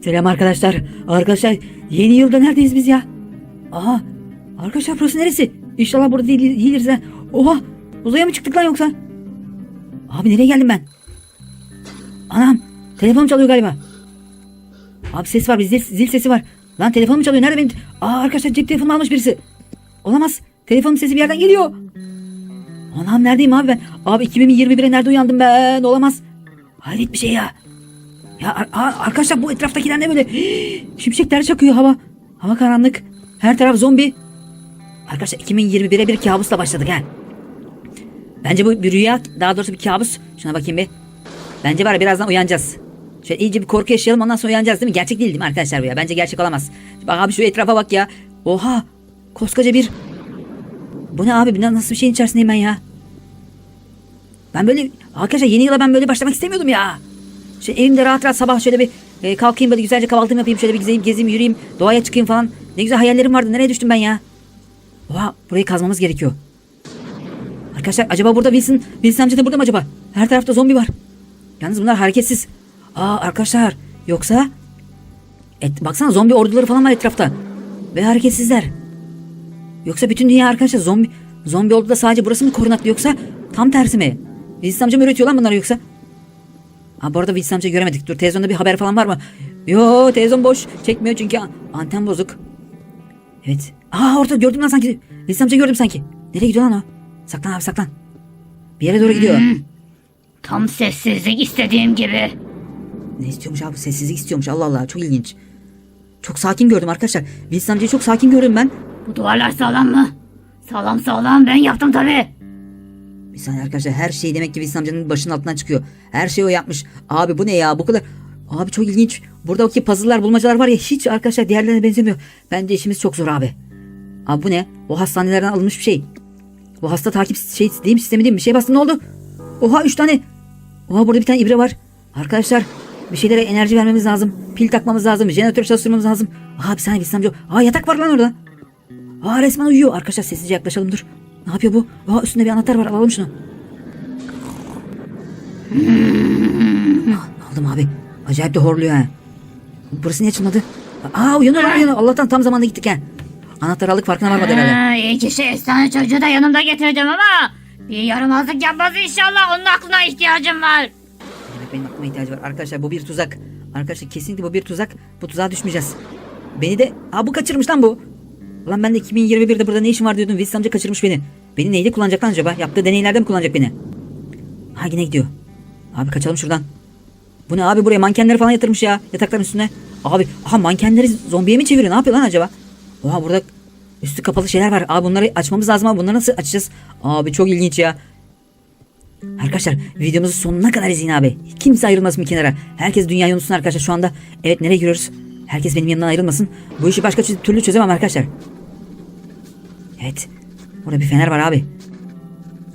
Selam arkadaşlar. Arkadaşlar yeni yılda neredeyiz biz ya? Aha. Arkadaşlar burası neresi? İnşallah burada değil, değiliz ha. Oha. Uzaya mı çıktık lan yoksa? Abi nereye geldim ben? Anam. Telefonum çalıyor galiba. Abi ses var zil, zil sesi var. Lan telefonum çalıyor. Nerede benim? Aa arkadaşlar cep telefonumu almış birisi. Olamaz. Telefonun sesi bir yerden geliyor. Anam neredeyim abi ben? Abi 2021'e nerede uyandım ben? Olamaz. Hayret bir şey ya. Ya ar- ar- arkadaşlar bu etraftakiler ne böyle? Şimşekler çakıyor hava. Hava karanlık. Her taraf zombi. Arkadaşlar 2021'e bir kabusla başladık ha. Bence bu bir rüya daha doğrusu bir kabus. Şuna bakayım bir. Bence var birazdan uyanacağız. Şöyle iyice bir korku yaşayalım ondan sonra uyanacağız değil mi? Gerçek değil değil mi arkadaşlar bu ya? Bence gerçek olamaz. Bak abi şu etrafa bak ya. Oha. Koskoca bir... Bu ne abi? Nasıl bir şeyin içerisindeyim ben ya? Ben böyle... Arkadaşlar yeni yıla ben böyle başlamak istemiyordum ya. Şöyle evimde rahat rahat sabah şöyle bir e, kalkayım böyle güzelce kahvaltımı yapayım. Şöyle bir gezeyim, gezeyim, yürüyeyim. Doğaya çıkayım falan. Ne güzel hayallerim vardı. Nereye düştüm ben ya? Oha burayı kazmamız gerekiyor. Arkadaşlar acaba burada Wilson, Wilson amca da burada mı acaba? Her tarafta zombi var. Yalnız bunlar hareketsiz. Aa arkadaşlar yoksa... Et, baksana zombi orduları falan var etrafta. Ve hareketsizler. Yoksa bütün dünya arkadaşlar zombi zombi oldu da sadece burası mı korunaklı yoksa tam tersi mi? Wilson amca mı üretiyor lan bunları yoksa? Ha bu arada Wilson amcayı göremedik. Dur televizyonda bir haber falan var mı? Yo televizyon boş. Çekmiyor çünkü an- anten bozuk. Evet. Aa orada gördüm lan sanki. Wilson amca gördüm sanki. Nereye gidiyor lan o? Saklan abi saklan. Bir yere doğru gidiyor. Tam sessizlik istediğim gibi. Ne istiyormuş abi? Sessizlik istiyormuş. Allah Allah çok ilginç. Çok sakin gördüm arkadaşlar. Wilson amcayı çok sakin gördüm ben. Bu duvarlar sağlam mı? Sağlam sağlam ben yaptım tabi. Bir saniye arkadaşlar her şey demek ki Wilson amcanın başının altından çıkıyor. Her şeyi o yapmış. Abi bu ne ya bu kadar. Abi çok ilginç. Buradaki puzzle'lar bulmacalar var ya hiç arkadaşlar diğerlerine benzemiyor. Bence işimiz çok zor abi. Abi bu ne? O hastanelerden alınmış bir şey. Bu hasta takip şey değil mi sistemi değil mi? Bir şey bastı ne oldu? Oha üç tane. Oha burada bir tane ibre var. Arkadaşlar bir şeylere enerji vermemiz lazım. Pil takmamız lazım. Jeneratör çalıştırmamız lazım. Aha bir saniye Wilson amca. Aa yatak var lan orada. Aa resmen uyuyor. Arkadaşlar sessizce yaklaşalım dur. Ne yapıyor bu? Aa üstünde bir anahtar var alalım şunu. Ah, Aldım abi. Acayip de horluyor ha. Burası niye açılmadı? Aa uyanıyor lan uyanıyor. Allah'tan tam zamanda gittik ha. Anahtarı aldık farkına varmadı herhalde. Ha, iyi ki şey efsane çocuğu da yanımda getirdim ama bir yaramazlık yapmaz inşallah onun aklına ihtiyacım var. Demek benim aklıma ihtiyacı var. Arkadaşlar bu bir tuzak. Arkadaşlar kesinlikle bu bir tuzak. Bu tuzağa düşmeyeceğiz. Beni de... Aa bu kaçırmış lan bu. Ulan ben de 2021'de burada ne işim var diyordum. Wilson amca kaçırmış beni. Beni neyde kullanacak lan acaba? Yaptığı deneylerde mi kullanacak beni? Ha yine gidiyor. Abi kaçalım şuradan. Bu ne abi buraya mankenleri falan yatırmış ya yatakların üstüne. Abi aha mankenleri zombiye mi çeviriyor? Ne yapıyor lan acaba? Oha burada üstü kapalı şeyler var. Abi bunları açmamız lazım ama bunları nasıl açacağız? Abi çok ilginç ya. Arkadaşlar videomuzu sonuna kadar izleyin abi. Kimse ayrılmasın bir kenara. Herkes dünyayı unutsun arkadaşlar şu anda. Evet nereye giriyoruz? Herkes benim yanımdan ayrılmasın. Bu işi başka türlü çözemem arkadaşlar. Evet. Burada bir fener var abi.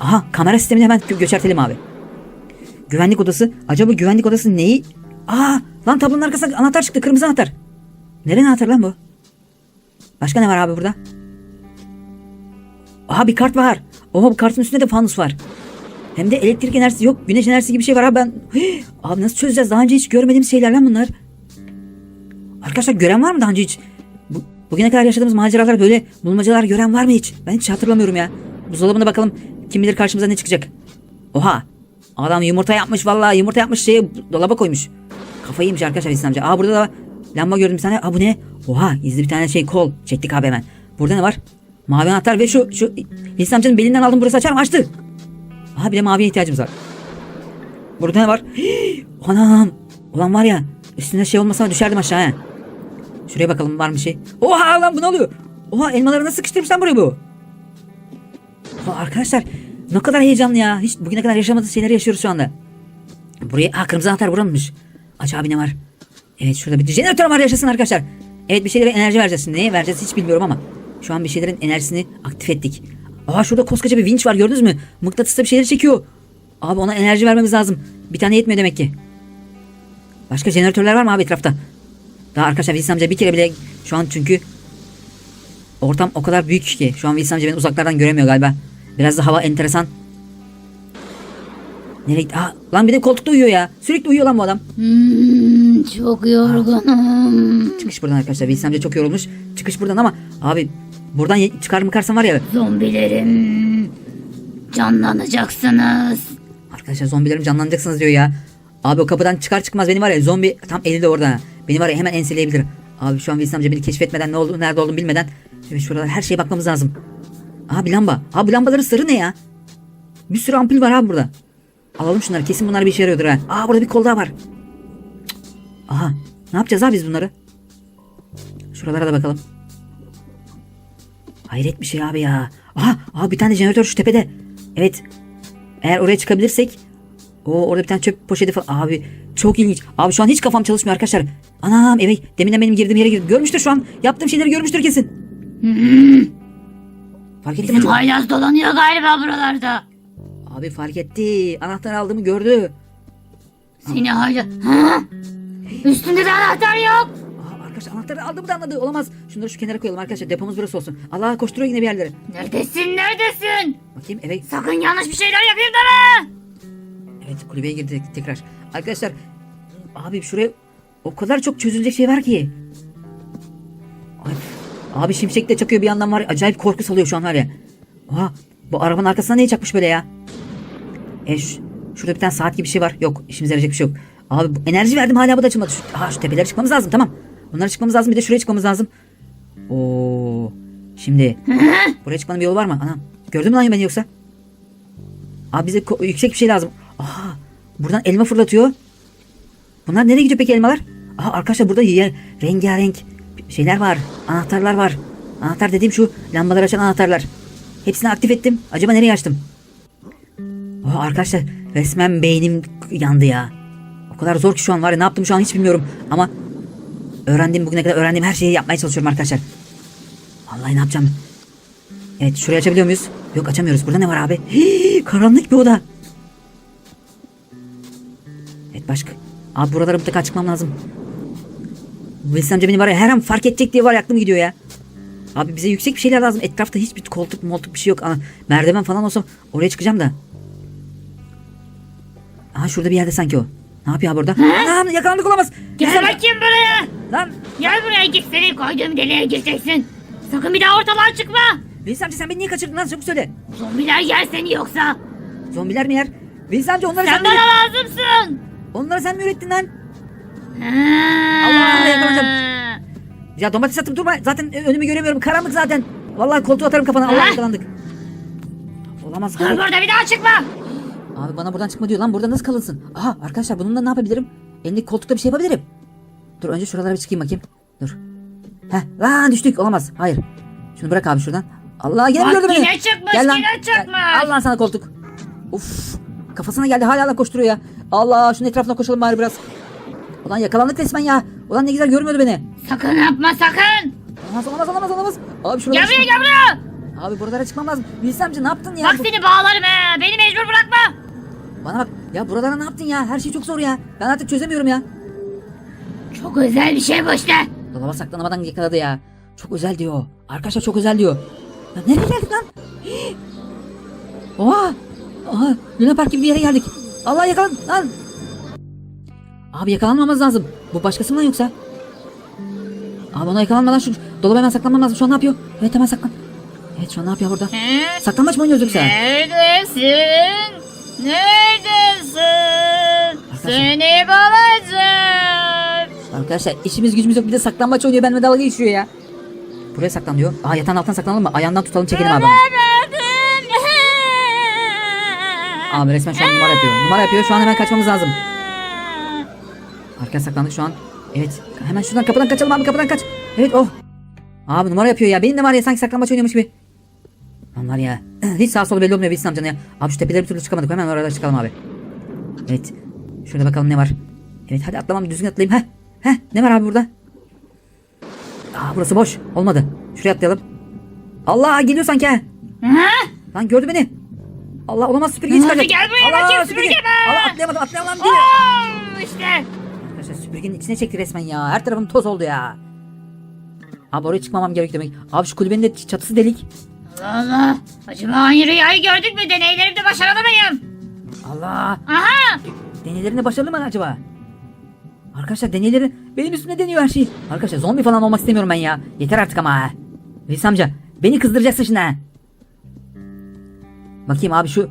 Aha kamera sistemini hemen gö- göçertelim abi. Güvenlik odası. Acaba güvenlik odası neyi? Aa lan tablonun arkasında anahtar çıktı. Kırmızı anahtar. Nereye anahtar lan bu? Başka ne var abi burada? Aha bir kart var. Oha bu kartın üstünde de fanus var. Hem de elektrik enerjisi yok. Güneş enerjisi gibi bir şey var abi ben. Hii, abi nasıl çözeceğiz? Daha önce hiç görmediğim şeyler lan bunlar. Arkadaşlar gören var mı daha önce hiç? Bu, bugüne kadar yaşadığımız maceralar böyle bulmacalar gören var mı hiç? Ben hiç hatırlamıyorum ya. Buzdolabına bakalım. Kim bilir karşımıza ne çıkacak. Oha. Adam yumurta yapmış vallahi yumurta yapmış şeye dolaba koymuş. Kafayı yemiş arkadaşlar İslam amca. Aa burada da lamba gördüm bir tane. Aa bu ne? Oha gizli bir tane şey kol. Çektik abi hemen. Burada ne var? Mavi anahtar ve şu şu İslam amcanın belinden aldım burası açar mı? Açtı. Aha bir de maviye ihtiyacımız var. Burada ne var? Hii, Anam. Ulan var ya üstünde şey olmasa düşerdim aşağıya. Şuraya bakalım var mı şey. Oha lan bu ne oluyor? Oha elmaları nasıl sıkıştırmış lan buraya bu? Oha, arkadaşlar ne kadar heyecanlı ya. Hiç bugüne kadar yaşamadığımız şeyleri yaşıyoruz şu anda. Buraya ha kırmızı anahtar buranmış. Aç abi ne var? Evet şurada bir jeneratör var yaşasın arkadaşlar. Evet bir şeylere enerji vereceğiz. Neye vereceğiz hiç bilmiyorum ama. Şu an bir şeylerin enerjisini aktif ettik. Aa şurada koskoca bir vinç var gördünüz mü? Mıknatısla bir şeyleri çekiyor. Abi ona enerji vermemiz lazım. Bir tane yetmiyor demek ki. Başka jeneratörler var mı abi etrafta? Daha arkadaşlar Wilson amca bir kere bile şu an çünkü ortam o kadar büyük ki. Şu an Wilson amca beni uzaklardan göremiyor galiba. Biraz da hava enteresan. Nereye gitti? Aa, lan bir de koltukta uyuyor ya. Sürekli uyuyor lan bu adam. Hmm, çok yorgunum. Çıkış buradan arkadaşlar. Veysel amca çok yorulmuş. Çıkış buradan ama abi buradan çıkar mı karsan var ya. Zombilerim canlanacaksınız. Arkadaşlar zombilerim canlanacaksınız diyor ya. Abi o kapıdan çıkar çıkmaz beni var ya zombi tam eli de orada. Beni var ya hemen enseleyebilir. Abi şu an Veysel amca beni keşfetmeden ne oldu nerede olduğumu bilmeden. Evet şuralar her şeye bakmamız lazım. Abi lamba. Abi lambaların sırrı ne ya? Bir sürü ampul var abi burada. Alalım şunları kesin bunlar bir işe yarıyordur ha. Aa burada bir kol daha var. Cık. Aha ne yapacağız abi biz bunları? Şuralara da bakalım. Hayret bir şey abi ya. Aha, aha bir tane jeneratör şu tepede. Evet. Eğer oraya çıkabilirsek. O orada bir tane çöp poşeti falan. Abi çok ilginç. Abi şu an hiç kafam çalışmıyor arkadaşlar. Anam evet deminden benim girdiğim yere girdi. Görmüştür şu an. Yaptığım şeyleri görmüştür kesin. Fark etti mi? Bizim haylaz dolanıyor galiba buralarda. Abi fark etti. Anahtar aldığımı gördü. Seni haylaz... Ha? Üstünde de anahtar yok. Aa, arkadaşlar anahtarı aldığımı da anladı. Olamaz. Şunları şu kenara koyalım arkadaşlar. Depomuz burası olsun. Allah koşturuyor yine bir yerlere. Neredesin neredesin? Bakayım evet. Sakın yanlış bir şeyler yapayım deme. Evet kulübeye girdik tekrar. Arkadaşlar abi şuraya o kadar çok çözülecek şey var ki. Ay, abi şimşek de çakıyor bir yandan var. Acayip korku salıyor şu an var ya. Oha bu arabanın arkasına ne çakmış böyle ya? E şu- şurada bir tane saat gibi bir şey var. Yok işimize yarayacak bir şey yok. Abi enerji verdim hala bu da açılmadı. Şu, aha, şu tepelere çıkmamız lazım tamam. Bunlara çıkmamız lazım bir de şuraya çıkmamız lazım. Oo. Şimdi buraya çıkmanın bir yolu var mı? Anam gördün mü lan beni yoksa? Abi bize yüksek bir şey lazım. Aha buradan elma fırlatıyor. Bunlar nereye gidiyor peki elmalar? Aha arkadaşlar burada yer, rengarenk şeyler var. Anahtarlar var. Anahtar dediğim şu lambaları açan anahtarlar. Hepsini aktif ettim. Acaba nereye açtım? Oha arkadaşlar resmen beynim yandı ya. O kadar zor ki şu an var ya ne yaptım şu an hiç bilmiyorum. Ama öğrendiğim bugüne kadar öğrendiğim her şeyi yapmaya çalışıyorum arkadaşlar. Vallahi ne yapacağım? Evet şurayı açabiliyor muyuz? Yok açamıyoruz. Burada ne var abi? Hii, karanlık bir oda. Başka. Abi buralara mutlaka çıkmam lazım. Amca beni var ya her an fark edecek diye var ya aklım gidiyor ya. Abi bize yüksek bir şeyler lazım. Etrafta hiçbir koltuk moltuk bir şey yok. Ana, merdiven falan olsa oraya çıkacağım da. Aha şurada bir yerde sanki o. Ne yapıyor abi burada? Anam yakalandık olamaz. Veysel- bakayım buraya. Lan Gel buraya git seni koyduğum deliğe gireceksin. Sakın bir daha ortalığa çıkma. Veysel amca sen beni niye kaçırdın lan çabuk söyle. Zombiler yer seni yoksa. Zombiler mi yer? Veysel amca onları sen, Sen bana lazımsın. Onları sen mi ürettin lan? Allah yakalanacağım. Ya domates atıp durma. Zaten önümü göremiyorum. Karanlık zaten. Vallahi koltuğu atarım kafana. Allah yakalandık. Olamaz. Dur burada bir daha çıkma. abi bana buradan çıkma diyor lan. Burada nasıl kalınsın? Aha arkadaşlar bununla ne yapabilirim? Elindeki koltukta bir şey yapabilirim. Dur önce şuralara bir çıkayım bakayım. Dur. Heh lan düştük. Olamaz. Hayır. Şunu bırak abi şuradan. Allah yine mi gördü beni? yine çıkmış, Gel lan. yine çıkmış. Al lan sana koltuk. Uf. Kafasına geldi hala hala koşturuyor ya. Allah şunun etrafına koşalım bari biraz. Ulan yakalandık resmen ya. Ulan ne güzel görmüyordu beni. Sakın yapma sakın. Olamaz olamaz olamaz olamaz. Abi Gel şuralara buraya gel buraya. Abi buralara çıkmam lazım. Bilsem amca ne yaptın ya? Bak seni bağlarım he. Beni mecbur bırakma. Bana bak. Ya buralara ne yaptın ya? Her şey çok zor ya. Ben artık çözemiyorum ya. Çok özel bir şey bu işte. Dolaba saklanamadan yakaladı ya. Çok özel diyor. Arkadaşlar çok özel diyor. Ya nereye geldik lan? Oha. Oha. Luna Park gibi bir yere geldik. Allah yakalan lan. Abi yakalanmamız lazım. Bu başkası mı yoksa? Abi ona yakalanmadan şu dolaba hemen saklanmam lazım. Şu an ne yapıyor? Evet hemen saklan. Evet şu an ne yapıyor burada? He? Saklanmaç mı oynuyoruz yoksa? Neredesin? Neredesin? Arkadaşlar. Seni bulacağım. Arkadaşlar işimiz gücümüz yok bir de saklanmaç oynuyor benimle dalga geçiyor ya. Buraya saklan diyor. Aa yatağın altına saklanalım mı? Ayağından tutalım çekelim abi. onu. Abi resmen şu an numara yapıyor. Numara yapıyor. Şu an hemen kaçmamız lazım. Arkaya saklandık şu an. Evet. Hemen şuradan kapıdan kaçalım abi kapıdan kaç. Evet oh. Abi numara yapıyor ya. Benim de var ya sanki saklanmaç oynuyormuş gibi. Lan var ya. Hiç sağ sol belli olmuyor Bilsin amcanın ya. Abi şu tepelere bir türlü çıkamadık. Hemen orada çıkalım abi. Evet. Şurada bakalım ne var. Evet hadi atlamam düzgün atlayayım. Heh. Heh. Ne var abi burada? Aa burası boş. Olmadı. Şuraya atlayalım. Allah geliyor sanki. Ha? Lan gördü beni. Allah olamaz süpürgeyi Hadi çıkaracak. gel buraya Allah, bakayım, süpürge be. Allah atlayamadım atlayamadım değil. Oo, işte. Arkadaşlar süpürgenin içine çekti resmen ya. Her tarafım toz oldu ya. Abi oraya çıkmamam gerek demek. Abi şu kulübenin de çatısı delik. Allah Allah. Acaba aynı rüyayı gördük mü? Deneylerimde başarılı mıyım? Allah. Aha! Deneylerinde başarılı mı acaba? Arkadaşlar deneyleri benim üstüme deniyor her şey. Arkadaşlar zombi falan olmak istemiyorum ben ya. Yeter artık ama. Veys amca beni kızdıracaksın şimdi ha. Bakayım abi şu.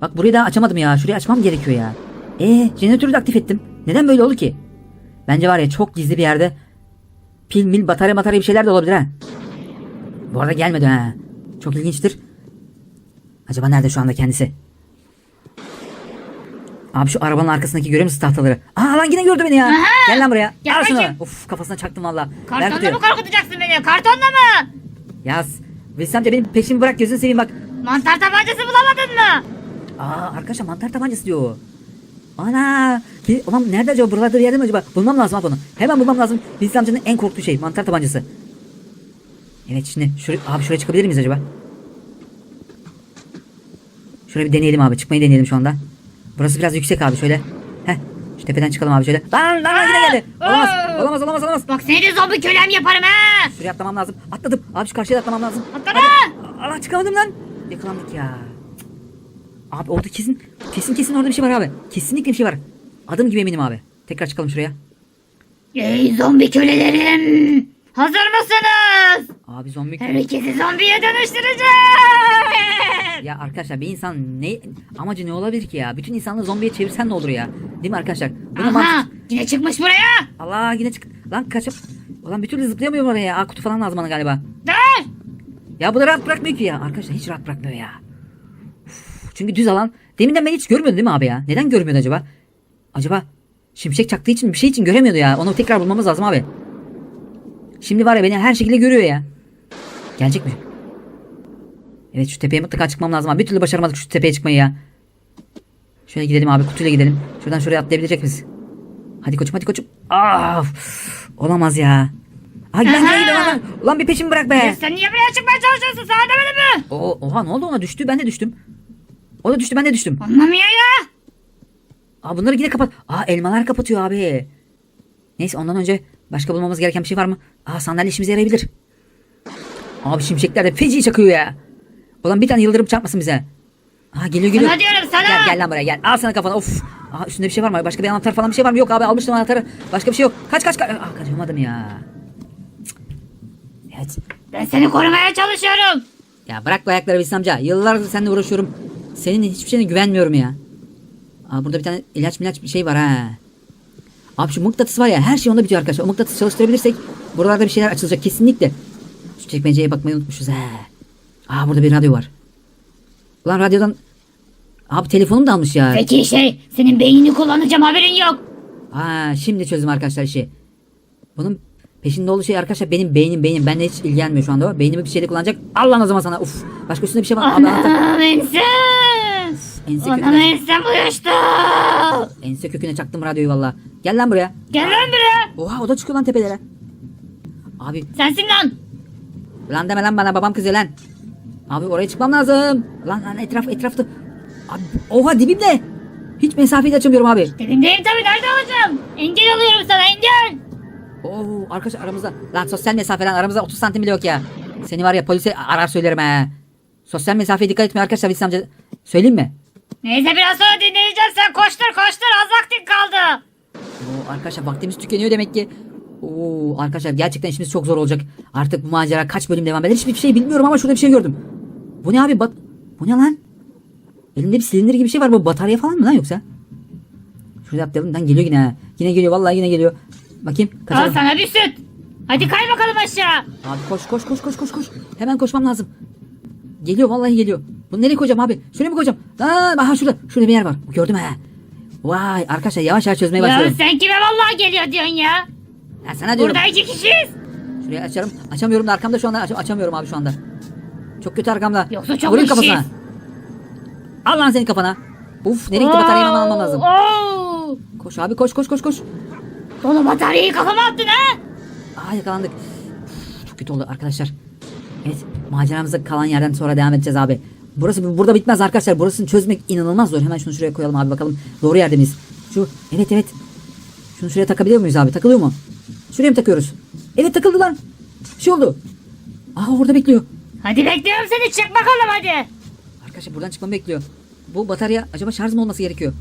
Bak burayı daha açamadım ya. Şurayı açmam gerekiyor ya. Ee jeneratörü de aktif ettim. Neden böyle oldu ki? Bence var ya çok gizli bir yerde pil mil batarya batarya bir şeyler de olabilir ha. Bu arada gelmedi ha. Çok ilginçtir. Acaba nerede şu anda kendisi? Abi şu arabanın arkasındaki görüyor musun tahtaları? Aa lan yine gördü beni ya. Aha! Gel lan buraya. Gel Al şunu. bakayım. Of kafasına çaktım valla. Kartonla mı korkutacaksın beni? Kartonla mı? Yaz. Veysel amca benim peşimi bırak gözünü seveyim bak. Mantar tabancası bulamadın mı? Aa arkadaşlar mantar tabancası diyor. Ana. Bir, ulan nerede acaba buralarda bir yerde mi acaba? Bulmam lazım abi onu. Hemen bulmam lazım. Veysel amcanın en korktuğu şey mantar tabancası. Evet şimdi şuraya, abi şuraya çıkabilir miyiz acaba? Şuraya bir deneyelim abi. Çıkmayı deneyelim şu anda. Burası biraz yüksek abi şöyle. Heh. Şu tepeden çıkalım abi şöyle. Lan lan lan yine geldi. Olamaz. Aa! Olamaz olamaz olamaz. Bak seni de zombi kölem yaparım ha. Şuraya atlamam lazım. Atladım. Abi şu karşıya da atlamam lazım. Atla Hadi. Allah çıkamadım lan. Yakalandık ya. Abi orada kesin kesin kesin orada bir şey var abi. Kesinlikle bir şey var. Adım gibi eminim abi. Tekrar çıkalım şuraya. Ey zombi kölelerim. Hazır mısınız? Abi zombi. Herkesi zombiye dönüştüreceğim. Ya arkadaşlar bir insan ne amacı ne olabilir ki ya? Bütün insanlığı zombiye çevirsen ne olur ya? Değil mi arkadaşlar? Bunu Aha mantık- yine çıkmış buraya. Allah yine çık. Lan kaçıp. Ulan bir türlü zıplayamıyorum oraya ya. Aa, kutu falan lazım bana galiba. Ya bu da rahat bırakmıyor ki ya. Arkadaşlar hiç rahat bırakmıyor ya. Çünkü düz alan. Deminden ben hiç görmüyordum değil mi abi ya? Neden görmüyordu acaba? Acaba şimşek çaktığı için bir şey için göremiyordu ya. Onu tekrar bulmamız lazım abi. Şimdi var ya beni her şekilde görüyor ya. Gelecek mi? Evet şu tepeye mutlaka çıkmam lazım abi. Bir türlü başaramadık şu tepeye çıkmayı ya. Şöyle gidelim abi kutuyla gidelim. Şuradan şuraya atlayabilecek miyiz? Hadi koçum hadi koçum. Ah, olamaz ya. Aa giden Aha! giden lan. Ulan bir peşimi bırak be. Ya sen niye buraya çıkmaya çalışıyorsun? Sana demedim mi? O, oha ne oldu ona düştü ben de düştüm. O da düştü ben de düştüm. Anlamıyor ya. Aa bunları yine kapat. Aa elmalar kapatıyor abi. Neyse ondan önce başka bulmamız gereken bir şey var mı? Aa sandalye işimize yarayabilir. Abi şimşekler de feci çakıyor ya. Ulan bir tane yıldırım çarpmasın bize. Aa geliyor geliyor. Sana diyorum sana. Gel gel lan buraya gel. Al sana kafana of. Aa üstünde bir şey var mı? Başka bir anahtar falan bir şey var mı? Yok abi almıştım anahtarı. Başka bir şey yok. Kaç kaç kaç. Aa kaçamadım ya. Evet. Ben seni korumaya çalışıyorum. Ya bırak bu ayakları Wilson amca. Yıllardır seninle uğraşıyorum. Senin hiçbir şeyine güvenmiyorum ya. Aa, burada bir tane ilaç milaç bir şey var ha. Abi şu mıknatıs var ya her şey onda bitiyor arkadaşlar. O mıknatısı çalıştırabilirsek buralarda bir şeyler açılacak kesinlikle. Şu çekmeceye bakmayı unutmuşuz ha. Aa burada bir radyo var. Ulan radyodan... Abi telefonum da almış ya. Peki şey senin beynini kullanacağım haberin yok. Ha şimdi çözdüm arkadaşlar işi. Bunun peşinde olduğu şey arkadaşlar benim beynim beynim. Benimle hiç ilgilenmiyor şu anda o. Beynimi bir şeyde kullanacak. Allah o zaman sana. Uf. Başka üstünde bir şey var. Abi, anahtar. Anam ense. Ense Anam köküne, ensem uyuştu. ense köküne çaktım radyoyu valla. Gel lan buraya. Gel lan buraya. Oha o da çıkıyor lan tepelere. Abi Sensin lan. lan deme lan bana babam kızıyor lan. Abi oraya çıkmam lazım. Lan lan etraf etrafta. Abi oha dibimde. Hiç mesafeyi de açamıyorum abi. Dibindeyim tabii nerede olacağım? Engel alıyorum sana engel. Oo arkadaş aramızda. Lan sosyal mesafeden aramızda 30 santim bile yok ya. Seni var ya polise arar söylerim he. Sosyal mesafeye dikkat etmiyor arkadaşlar Wilson amca. Söyleyeyim mi? Neyse biraz sonra dinleyeceğim sen koştur koştur az vaktin kaldı. Oo, arkadaşlar vaktimiz tükeniyor demek ki. Oo, arkadaşlar gerçekten işimiz çok zor olacak. Artık bu macera kaç bölüm devam eder hiçbir şey bilmiyorum ama şurada bir şey gördüm. Bu ne abi? Bat bu ne lan? Elimde bir silindir gibi bir şey var. Bu batarya falan mı lan yoksa? Şurada atlayalım. Lan geliyor yine. Yine geliyor. Vallahi yine geliyor. Bakayım. Al Kaçalım. sana bir süt. Hadi kay bakalım aşağı. Abi koş koş koş koş koş koş. Hemen koşmam lazım. Geliyor vallahi geliyor. Bunu nereye koyacağım abi? Şuraya mı koyacağım? Aa, aha şurada. Şurada bir yer var. Gördüm ha. Vay arkadaşlar yavaş yavaş çözmeye Ya başlıyorum. sen kime vallahi geliyor diyorsun ya. Ha, sana diyorum. Burada iki kişiyiz. Şuraya açarım. Açamıyorum da arkamda şu anda. Aç- açamıyorum abi şu anda. Çok kötü arkamda. Yoksa çok Vurayım kişiyiz. kafasına. Al lan senin kafana. Uf nereye gitti bataryayı hemen almam lazım. Oo. Koş abi koş koş koş koş. Dolu bataryayı kafama attın ha. Aa yakalandık. Uf, çok kötü oldu arkadaşlar. Evet maceramıza kalan yerden sonra devam edeceğiz abi. Burası burada bitmez arkadaşlar. Burasını çözmek inanılmaz zor. Hemen şunu şuraya koyalım abi bakalım. Doğru yerde miyiz? Şu evet evet. Şunu şuraya takabiliyor muyuz abi? Takılıyor mu? Şuraya mı takıyoruz? Evet takıldı lan. Bir şey oldu. Aa orada bekliyor. Hadi bekliyorum seni çık bakalım hadi. Arkadaşlar buradan çıkmamı bekliyor. Bu batarya acaba şarj mı olması gerekiyor?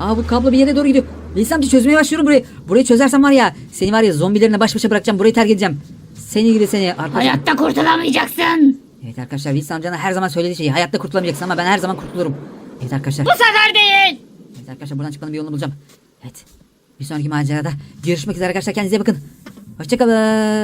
Aa bu kablo bir yere doğru gidiyor. Wilson amca çözmeye başlıyorum burayı. Burayı çözersem var ya seni var ya zombilerine baş başa bırakacağım. Burayı terk edeceğim. Seni gibi seni arkadaşlar. Hayatta kurtulamayacaksın. Evet arkadaşlar Wilson amcanın her zaman söylediği şey hayatta kurtulamayacaksın ama ben her zaman kurtulurum. Evet arkadaşlar. Bu sefer değil. Evet arkadaşlar buradan çıkmanın bir yolunu bulacağım. Evet. Bir sonraki macerada görüşmek üzere arkadaşlar kendinize bakın. Hoşçakalın.